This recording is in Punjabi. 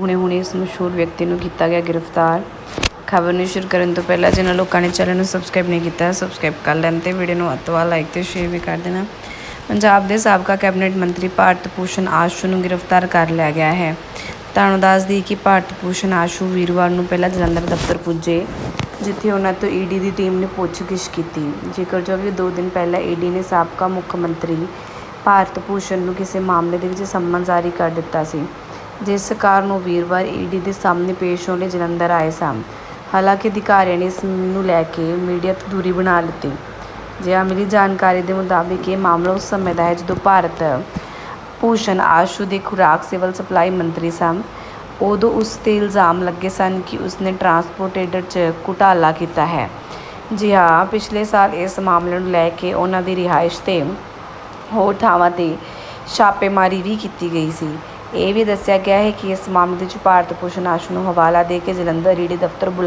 ਹੁਣੇ-ਹੁਣੇ ਇਸ ਮਸ਼ਹੂਰ ਵਿਅਕਤੀ ਨੂੰ ਕੀਤਾ ਗਿਆ ਗ੍ਰਿਫਤਾਰ। ਖਬਰ ਨੂੰ ਸ਼ੁਰੂ ਕਰਨ ਤੋਂ ਪਹਿਲਾਂ ਜਿਨ੍ਹਾਂ ਲੋਕਾਂ ਨੇ ਚੈਨਲ ਨੂੰ ਸਬਸਕ੍ਰਾਈਬ ਨਹੀਂ ਕੀਤਾ, ਸਬਸਕ੍ਰਾਈਬ ਕਰ ਲੈਣ ਤੇ ਵੀਡੀਓ ਨੂੰ ਵੱਧ ਲਾਈਕ ਤੇ ਸ਼ੇਅਰ ਵੀ ਕਰ ਦੇਣਾ। ਪੰਜਾਬ ਦੇ ਸਾਬਕਾ ਕੈਬਨਿਟ ਮੰਤਰੀ ਭਾਰਤ ਭੂਸ਼ਣ ਆਸ਼ੂ ਨੂੰ ਗ੍ਰਿਫਤਾਰ ਕਰ ਲਿਆ ਗਿਆ ਹੈ। ਤੁਹਾਨੂੰ ਦੱਸ ਦਈਏ ਕਿ ਭਾਰਤ ਭੂਸ਼ਣ ਆਸ਼ੂ ਵੀਰਵਾਰ ਨੂੰ ਪਹਿਲਾਂ ਜਲੰਧਰ ਦਫ਼ਤਰ ਪੁੱਜੇ, ਜਿੱਥੇ ਉਹਨਾਂ ਤੋਂ ਈਡੀ ਦੀ ਟੀਮ ਨੇ ਪੁੱਛਗਿੱਛ ਕੀਤੀ। ਜ਼ਿਕਰਯੋਗ ਜੋ ਦੋ ਦਿਨ ਪਹਿਲਾਂ ਈਡੀ ਨੇ ਸਾਬਕਾ ਮੁੱਖ ਮੰਤਰੀ ਭਾਰਤ ਭੂਸ਼ਣ ਨੂੰ ਕਿਸੇ ਮਾਮਲੇ ਦੇ ਵਿੱਚ ਸੰਮਨ ਜਾਰੀ ਕਰ ਦਿੱਤਾ ਸੀ ਜਿਸ ਕਾਰਨ ਨੂੰ ਵੀਰਵਾਰ ਈਡੀ ਦੇ ਸਾਹਮਣੇ ਪੇਸ਼ ਹੋਣ ਲਈ ਜਲੰਧਰ ਆਏ ਸਨ। ਹਾਲਾਂਕਿ ਅਧਿਕਾਰੀਆਂ ਨੇ ਇਸ ਨੂੰ ਲੈ ਕੇ ਮੀਡੀਆ ਤੋਂ ਦੂਰੀ ਬਣਾ ਲਿੱਤੀ। ਜਿਹਾ ਮਿਲੀ ਜਾਣਕਾਰੀ ਦੇ ਮੁਤਾਬਿਕ ਇਹ ਮਾਮਲਾ ਉਸ ਸਮੇਂ ਦਾ ਹੈ ਜਦੋਂ ਭਾਰਤ ਭੂਸ਼ਣ ਆਸ਼ੂ ਦੇ ਖੁਰਾਕ ਸਿਵਲ ਸਪਲਾਈ ਮੰਤਰੀ ਸਨ। ਉਦੋਂ ਉਸ ਤੇ ਇਲਜ਼ਾਮ ਲੱਗੇ ਸਨ ਕਿ ਉਸਨੇ ਟਰਾਂਸਪੋਰਟੇਟਰ 'ਚ ਘੁਟਾਲਾ ਕੀਤਾ ਹੈ। ਜੀ ਹਾਂ ਪਿਛਲੇ ਸਾਲ ਇਸ ਮਾਮਲੇ ਨੂੰ ਲੈ ਕੇ ਉਹਨਾਂ ਦੀ ਰਿਹਾਇਸ਼ ਤੇ ਹੋਰ ਥਾਵਾਂ ਤੇ ਛਾਪੇਮਾਰੀ ਵੀ ਕੀਤੀ ਗਈ ਸੀ। ਇਹ ਵੀ ਦੱਸਿਆ ਗਿਆ ਹੈ ਕਿ ਇਸ ਮਾਮਲੇ 'ਚ ਭਾਰਤ ਭੂਸ਼ਣ ਆਸ਼ੂ ਨੂੰ ਹਵਾਲਾ ਦੇ ਕੇ ਜਲੰਧਰ ਈਡੀ ਦਫ਼ਤਰ ਬੁਲਾ